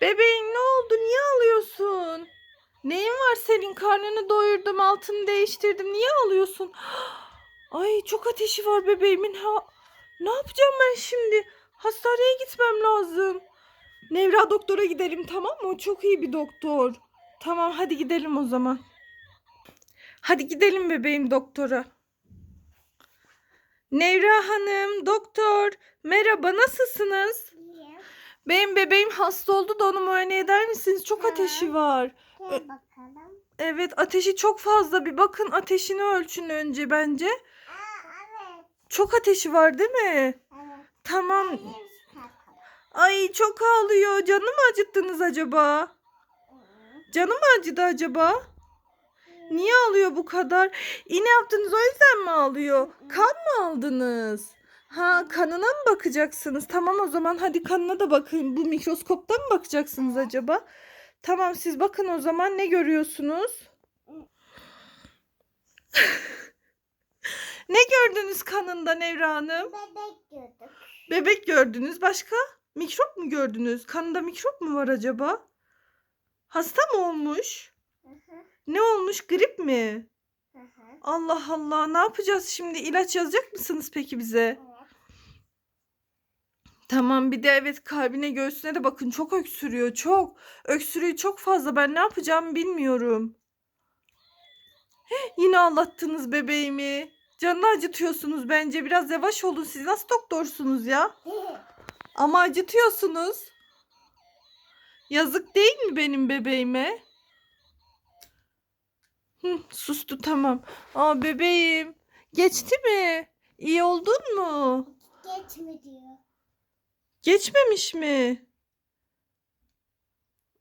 Bebeğim ne oldu? Niye ağlıyorsun? Neyin var senin? Karnını doyurdum, altını değiştirdim. Niye ağlıyorsun? Ay çok ateşi var bebeğimin. Ha, ne yapacağım ben şimdi? Hastaneye gitmem lazım. Nevra doktora gidelim tamam mı? O çok iyi bir doktor. Tamam hadi gidelim o zaman. Hadi gidelim bebeğim doktora. Nevra Hanım, doktor. Merhaba, nasılsınız? Benim bebeğim hasta oldu da onu muayene eder misiniz? Çok Ha. ateşi var. Gel bakalım. Evet, ateşi çok fazla. Bir bakın ateşini ölçün önce bence. Aa, evet. Çok ateşi var değil mi? Evet. Tamam. Hayır. Ay çok ağlıyor. Canı mı acıttınız acaba? Canı mı acıdı acaba? Niye ağlıyor bu kadar? İğne yaptınız o yüzden mi ağlıyor? Kan mı aldınız? Ha kanına mı bakacaksınız? Tamam o zaman hadi kanına da bakın. Bu mikroskopta mı bakacaksınız acaba? Tamam siz bakın o zaman ne görüyorsunuz? ne gördünüz kanında Nevra Hanım? Bebek gördük. Bebek gördünüz. Başka? Mikrop mu gördünüz? Kanında mikrop mu var acaba? Hasta mı olmuş? Hı hı, Ne olmuş? Grip mi? hı hı. Allah Allah ne yapacağız şimdi? İlaç yazacak mısınız peki bize? Evet. Tamam bir de evet kalbine göğsüne de bakın çok öksürüyor çok. Öksürüğü çok fazla ben ne yapacağımı bilmiyorum. Yine ağlattınız bebeğimi. Canını acıtıyorsunuz bence biraz yavaş olun siz nasıl doktorsunuz ya? Ama acıtıyorsunuz. Yazık değil mi benim bebeğime? Hı, sustu tamam. Aa bebeğim geçti mi? İyi oldun mu? Geçme diyor. Geçmemiş mi?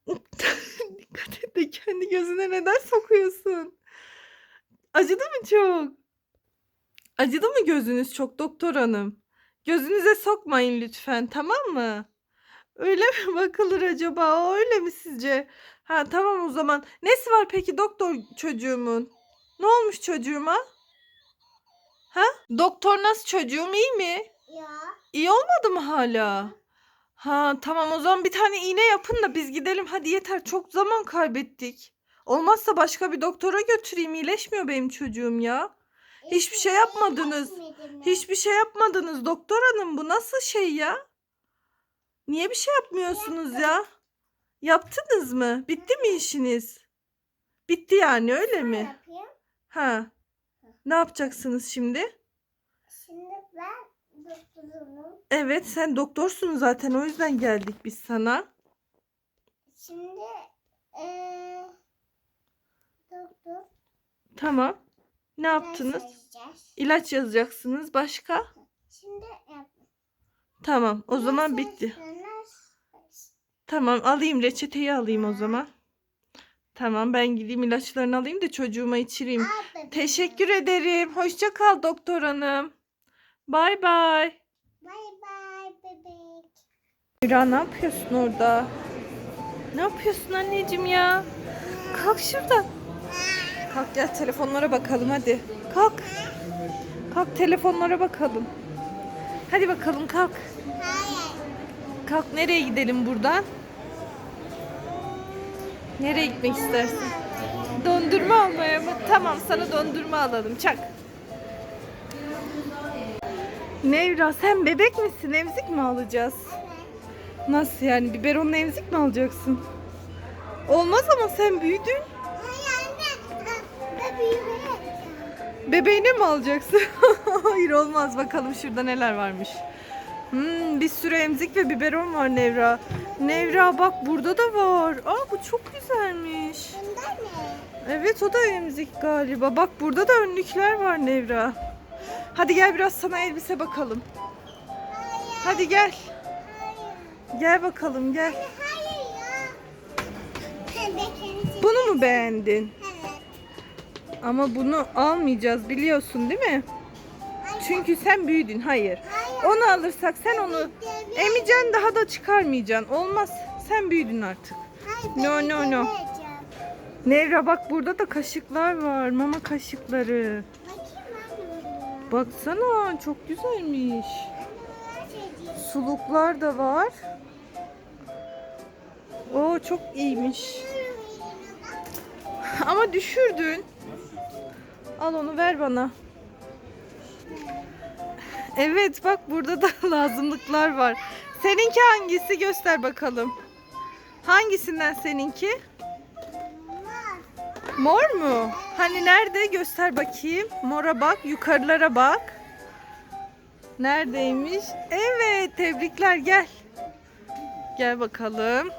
Dikkat et de kendi gözüne neden sokuyorsun? Acıdı mı çok? Acıdı mı gözünüz çok doktor hanım? Gözünüze sokmayın lütfen tamam mı? Öyle mi bakılır acaba? Öyle mi sizce? Ha tamam o zaman. Nesi var peki doktor çocuğumun? Ne olmuş çocuğuma? Ha? Doktor nasıl çocuğum iyi mi? Ya. İyi olmadı mı hala? Ha tamam o zaman bir tane iğne yapın da biz gidelim. Hadi yeter çok zaman kaybettik. Olmazsa başka bir doktora götüreyim. İyileşmiyor benim çocuğum ya. Hiçbir şey yapmadınız. Geçmedi mi? Hiçbir şey yapmadınız doktor hanım. Bu nasıl şey ya? Niye bir şey yapmıyorsunuz ya? Yaptınız mı? Bitti mi işiniz? Bitti yani öyle mi? Ha. Ne yapacaksınız şimdi? Evet sen doktorsun zaten o yüzden geldik biz sana. Şimdi eee doktor Tamam. Ne yaptınız? yazacağız. İlaç yazacaksınız. Başka? Şimdi yap. Tamam. O zaman Ders bitti. Tamam alayım reçeteyi alayım o zaman. Tamam ben gideyim ilaçlarını alayım da çocuğuma içireyim. Bebeğim. Teşekkür ederim. Hoşça kal doktor hanım. Bay bay. Bay bay bebek. Mira ne yapıyorsun orada? Ne yapıyorsun anneciğim ya? Kalk şuradan. Kalk gel telefonlara bakalım hadi. Kalk. Kalk telefonlara bakalım. Hadi bakalım kalk. Hayır. Kalk nereye gidelim buradan? Nereye gitmek istersin? Dondurma almaya mı? Tamam sana dondurma alalım. Çak. Nevra sen bebek misin? Emzik mi alacağız? Nasıl yani? Biberonla emzik mi alacaksın? Olmaz ama sen büyüdün. Bebeğine mi alacaksın? Hayır olmaz. Bakalım şurada neler varmış. Hmm, bir sürü emzik ve biberon var Nevra. Nevra bak burada da var. Aa bu çok güzelmiş. Bunda ne? Evet o da emzik galiba. Bak burada da önlükler var Nevra. Hadi gel biraz sana elbise bakalım. Hadi gel. Gel bakalım gel. Hayır ya. Bebek Bunu mu beğendin? Evet. Ama bunu almayacağız biliyorsun değil mi? Çünkü sen büyüdün. Hayır. Hayır. Onu alırsak sen onu emeceksin daha da çıkarmayacaksın. Olmaz. Sen büyüdün artık. Hayır, No, no, no. Nevra bak burada da kaşıklar var. Mama kaşıkları. Baksana çok güzelmiş. Suluklar da var. Oo çok iyiymiş. Ama düşürdün. Al onu ver bana. Evet bak burada da lazımlıklar var. Seninki hangisi göster bakalım. Hangisinden seninki? Mor mu? Hani nerede? Göster bakayım. Mora bak, yukarılara bak. Neredeymiş? Evet, tebrikler gel. Gel bakalım.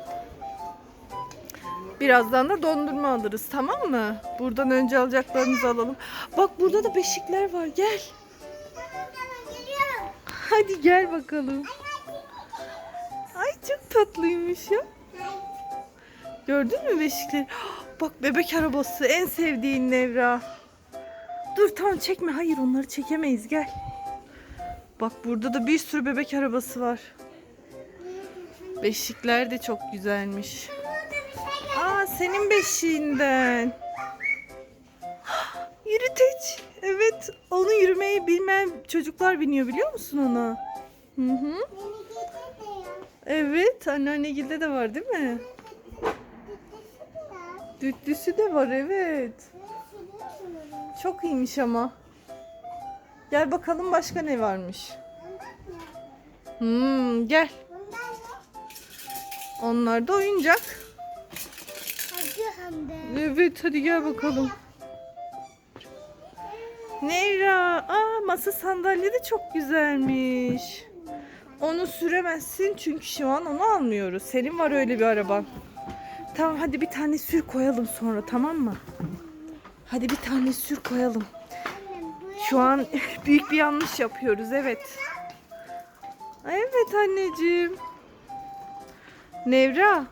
Birazdan da dondurma alırız tamam mı? Buradan önce alacaklarımızı alalım. Bak burada da beşikler var gel. Hadi gel bakalım. Ay çok tatlıymış ya. Gördün mü beşikleri? Bak bebek arabası en sevdiğin Nevra. Dur tamam çekme. Hayır onları çekemeyiz gel. Bak burada da bir sürü bebek arabası var. Beşikler de çok güzelmiş. Aa senin beşiğinden. Yürüteç. Evet onu yürümeyi bilmeyen çocuklar biniyor biliyor musun ona? Hı hı. Evet anneannegilde de var değil mi? Dütlüsü de var evet. Çok iyiymiş ama. Gel bakalım başka ne varmış. Hmm, gel. Onlar da oyuncak. Evet hadi gel bakalım. Neyra, aa masa sandalye de çok güzelmiş. Onu süremezsin çünkü şu an onu almıyoruz. Senin var öyle bir araban. Tamam hadi bir tane sür koyalım sonra tamam mı? Hadi bir tane sür koyalım. Şu an büyük bir yanlış yapıyoruz evet. Evet anneciğim. Nevra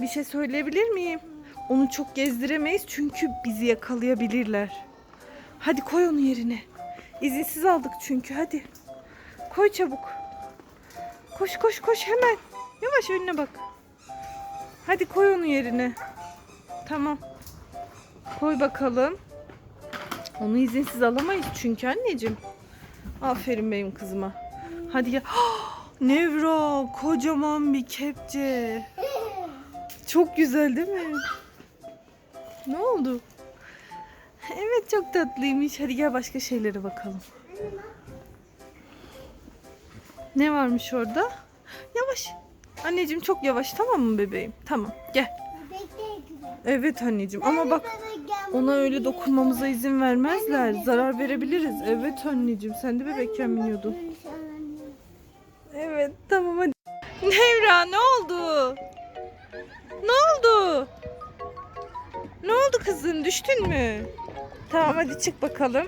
bir şey söyleyebilir miyim? Onu çok gezdiremeyiz çünkü bizi yakalayabilirler. Hadi koy onu yerine. İzinsiz aldık çünkü hadi. Koy çabuk. Koş koş koş hemen. Yavaş önüne bak. Hadi koy onu yerine. Tamam. Koy bakalım. Onu izinsiz alamayız çünkü anneciğim. Aferin benim kızıma. Hadi gel. Nevra kocaman bir kepçe. Çok güzel değil mi? Ne oldu? Evet çok tatlıymış. Hadi gel başka şeylere bakalım. Ne varmış orada? Yavaş. Anneciğim çok yavaş tamam mı bebeğim? Tamam gel. Evet anneciğim ama bak ona öyle dokunmamıza izin vermezler. Zarar verebiliriz. Evet anneciğim sen de bebekken biniyordun. Evet tamam hadi. Nevra ne oldu? Ne oldu? Ne oldu kızım düştün mü? Tamam hadi çık bakalım.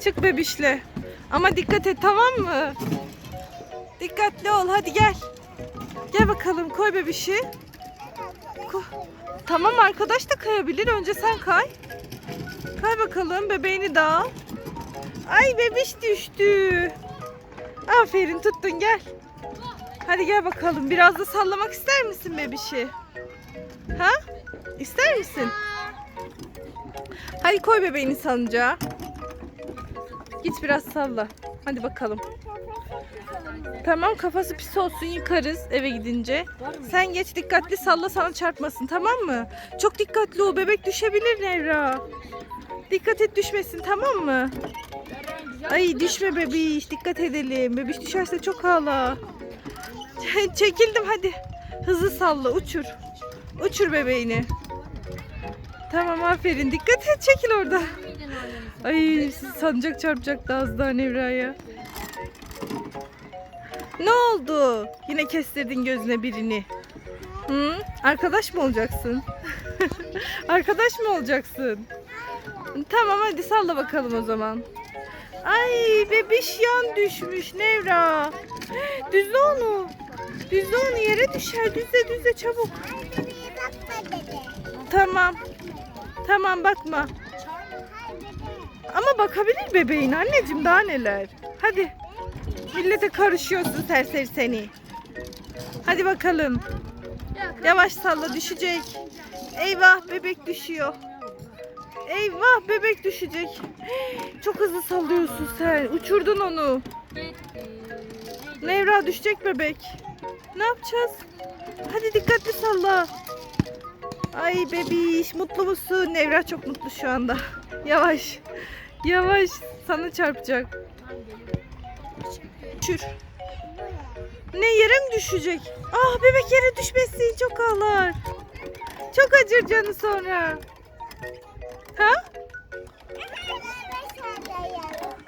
Çık bebişle. Ama dikkat et tamam mı? Dikkatli ol hadi gel. Gel bakalım koy bebişi. Ko- Tamam arkadaş da kayabilir. Önce sen kay. Kay bakalım bebeğini de al. Ay bebiş düştü. Aferin tuttun gel. Hadi gel bakalım. Biraz da sallamak ister misin bebişi? Ha? İster misin? Hadi koy bebeğini sancağa. Git biraz salla. Hadi bakalım. Tamam kafası pis olsun yıkarız eve gidince. Sen geç dikkatli salla sana çarpmasın tamam mı? Çok dikkatli ol bebek düşebilir Nevra. Dikkat et düşmesin tamam mı? Ay düşme bebiş dikkat edelim. Bebiş düşerse çok ağla. Çekildim hadi. Hızlı salla uçur. Uçur bebeğini. Tamam aferin dikkat et çekil orada. Ay sancak çarpacaktı az daha Nevra'ya. Ne oldu? Yine kestirdin gözüne birini. Hı? Arkadaş mı olacaksın? Arkadaş mı olacaksın? Tamam hadi salla bakalım o zaman. Ay bebiş yan düşmüş Nevra. Düzle onu. Düzle onu yere düşer. Düzle düzle çabuk. Tamam. Tamam bakma. Ama bakabilir bebeğin anneciğim daha neler. Hadi. Millete karışıyorsun serseri seni. Hadi bakalım. Yavaş salla düşecek. Eyvah bebek düşüyor. Eyvah bebek düşecek. Çok hızlı sallıyorsun sen. Uçurdun onu. Nevra düşecek bebek. Ne yapacağız? Hadi dikkatli salla. Ay bebiş mutlu musun? Nevra çok mutlu şu anda. Yavaş. Yavaş. Sana çarpacak. Düşür. Ne yere mi düşecek? Ah bebek yere düşmesin çok ağlar. Çok acır canı sonra. Ha?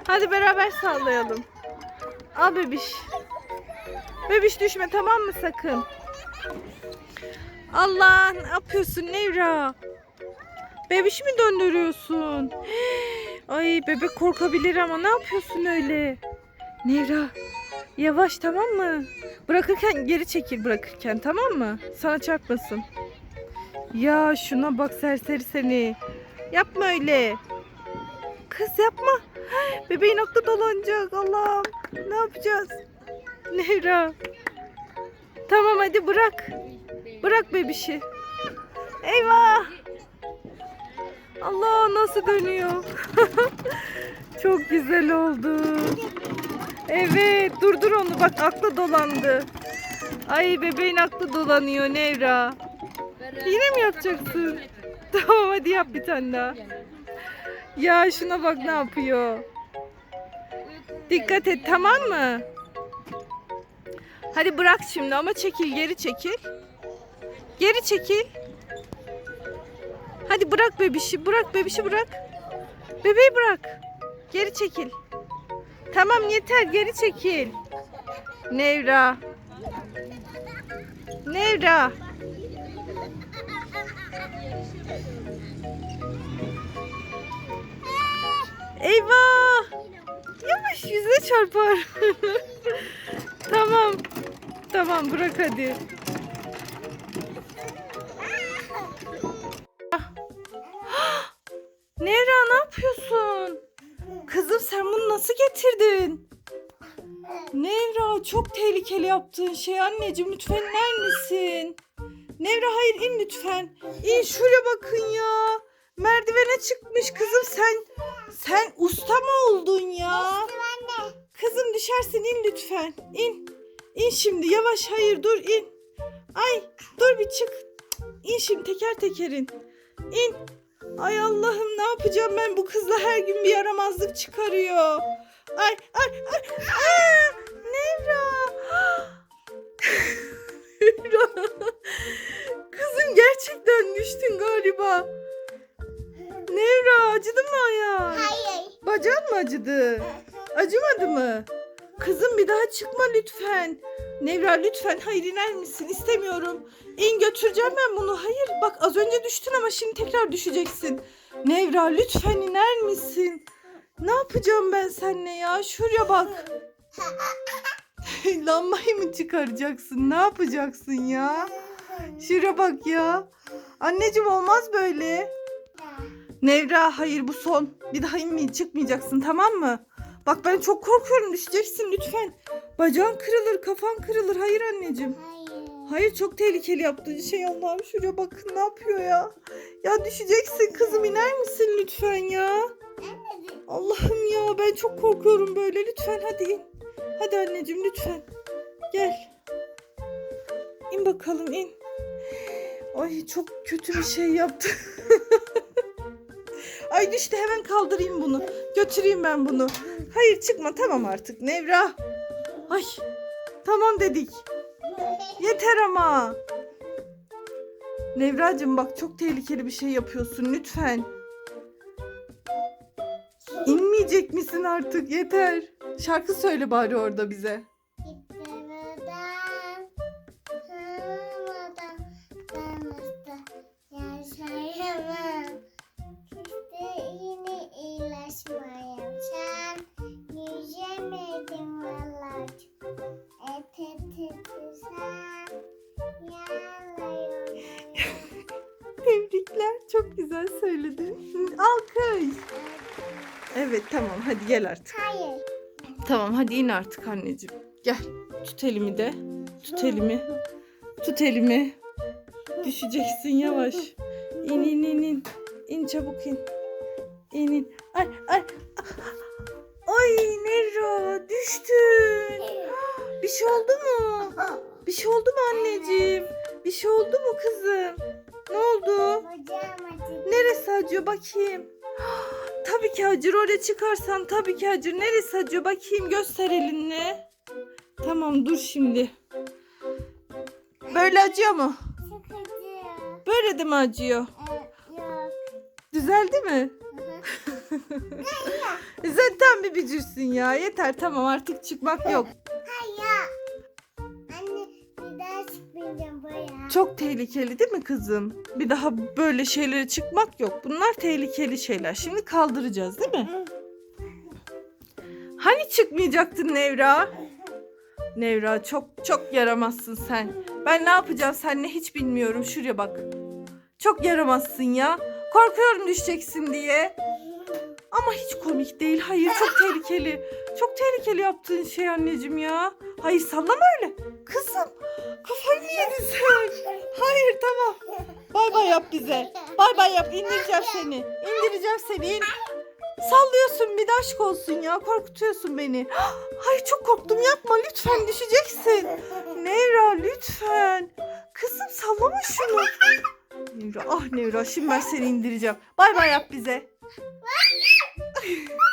Hadi beraber sallayalım. Al bebiş. Bebiş düşme tamam mı sakın? Allah ne yapıyorsun Nevra? Bebiş mi döndürüyorsun? Ay bebek korkabilir ama ne yapıyorsun öyle? Nevra yavaş tamam mı? Bırakırken geri çekil bırakırken tamam mı? Sana çarpmasın. Ya şuna bak serseri seni. Yapma öyle. Kız yapma. Bebeğin aklı dolanacak Allah'ım. Ne yapacağız? Nevra. Tamam hadi bırak. Bırak bebişi. Eyvah. Allah nasıl dönüyor. Çok güzel oldu. Evet durdur onu bak aklı dolandı. Ay bebeğin aklı dolanıyor Nevra. Yine mi yapacaksın? Tamam hadi yap bir tane daha. Ya şuna bak ne yapıyor. Dikkat et tamam mı? Hadi bırak şimdi ama çekil geri çekil. Geri çekil. Hadi bırak bebişi bırak bebişi bırak. Bebeği bırak. Geri çekil. Tamam yeter geri çekil. Nevra. Nevra. Eyvah. Yavaş yüzüne çarpar. tamam. Tamam bırak hadi. Tehlikeli yaptığın şey anneciğim lütfen iner misin? Nevra hayır in lütfen. İn şuraya bakın ya. Merdivene çıkmış kızım sen. Sen usta mı oldun ya? Kızım düşersin in lütfen. İn. İn şimdi yavaş hayır dur in. Ay dur bir çık. İn şimdi teker tekerin. İn. Ay Allah'ım ne yapacağım ben bu kızla her gün bir yaramazlık çıkarıyor. Ay ay ay. Aa, Nevra. Kızım gerçekten düştün galiba. Nevra acıdı mı ayağın? Hayır. Bacağın mı acıdı? Acımadı mı? Kızım bir daha çıkma lütfen. Nevra lütfen hayır iner misin? İstemiyorum. İn götüreceğim ben bunu. Hayır bak az önce düştün ama şimdi tekrar düşeceksin. Nevra lütfen iner misin? Ne yapacağım ben seninle ya? Şuraya bak. Lambayı mı çıkaracaksın? Ne yapacaksın ya? Şuraya bak ya. Anneciğim olmaz böyle. Nevra hayır bu son. Bir daha inmeye çıkmayacaksın tamam mı? Bak ben çok korkuyorum düşeceksin lütfen. Bacağın kırılır kafan kırılır. Hayır anneciğim. Hayır. Hayır çok tehlikeli yaptığın şey Allah'ım şuraya bakın ne yapıyor ya. Ya düşeceksin kızım iner misin lütfen ya? Allah'ım ya ben çok korkuyorum böyle lütfen hadi in. Hadi anneciğim lütfen. Gel. İn bakalım in. Ay çok kötü bir şey yaptı. Ay düştü hemen kaldırayım bunu. Götüreyim ben bunu. Hayır çıkma tamam artık Nevra. Ay tamam dedik. Yeter ama. Nevracığım bak çok tehlikeli bir şey yapıyorsun lütfen. İnmeyecek misin artık yeter. Şarkı söyle bari orada bize. Evet tamam hadi gel artık. Hayır. Tamam hadi in artık anneciğim. Gel. Tut elimi de. Tut elimi. Tut elimi. Düşeceksin yavaş. İn in in in. İn çabuk in. İn in. Ay ay. Ay Nero düştün. Bir şey oldu mu? Bir şey oldu mu anneciğim? Bir şey oldu mu kızım? Ne oldu? Neresi acıyor bakayım? Tabii ki acır. Oraya çıkarsan tabii ki acır. Neresi acıyor bakayım göster elini. Tamam dur şimdi. Böyle acıyor mu? Çok acıyor. Böyle de mi acıyor? Ee, yok. Düzeldi mi? Zaten bir bücürsün ya. Yeter tamam artık çıkmak yok. Çok tehlikeli değil mi kızım? Bir daha böyle şeylere çıkmak yok. Bunlar tehlikeli şeyler. Şimdi kaldıracağız değil mi? Hani çıkmayacaktın Nevra? Nevra çok çok yaramazsın sen. Ben ne yapacağım seninle hiç bilmiyorum. Şuraya bak. Çok yaramazsın ya. Korkuyorum düşeceksin diye. Ama hiç komik değil. Hayır çok tehlikeli. Çok tehlikeli yaptığın şey anneciğim ya. Hayır sallama öyle. Kızım kafayı mı yedin sen? Hayır tamam. Bay bay yap bize. Bay bay yap indireceğim seni. İndireceğim seni. in. Sallıyorsun bir de aşk olsun ya. Korkutuyorsun beni. Hayır çok korktum yapma lütfen düşeceksin. Nevra lütfen. Kızım sallama şunu. Nevra ah Nevra şimdi ben seni indireceğim. Bay bay yap bize.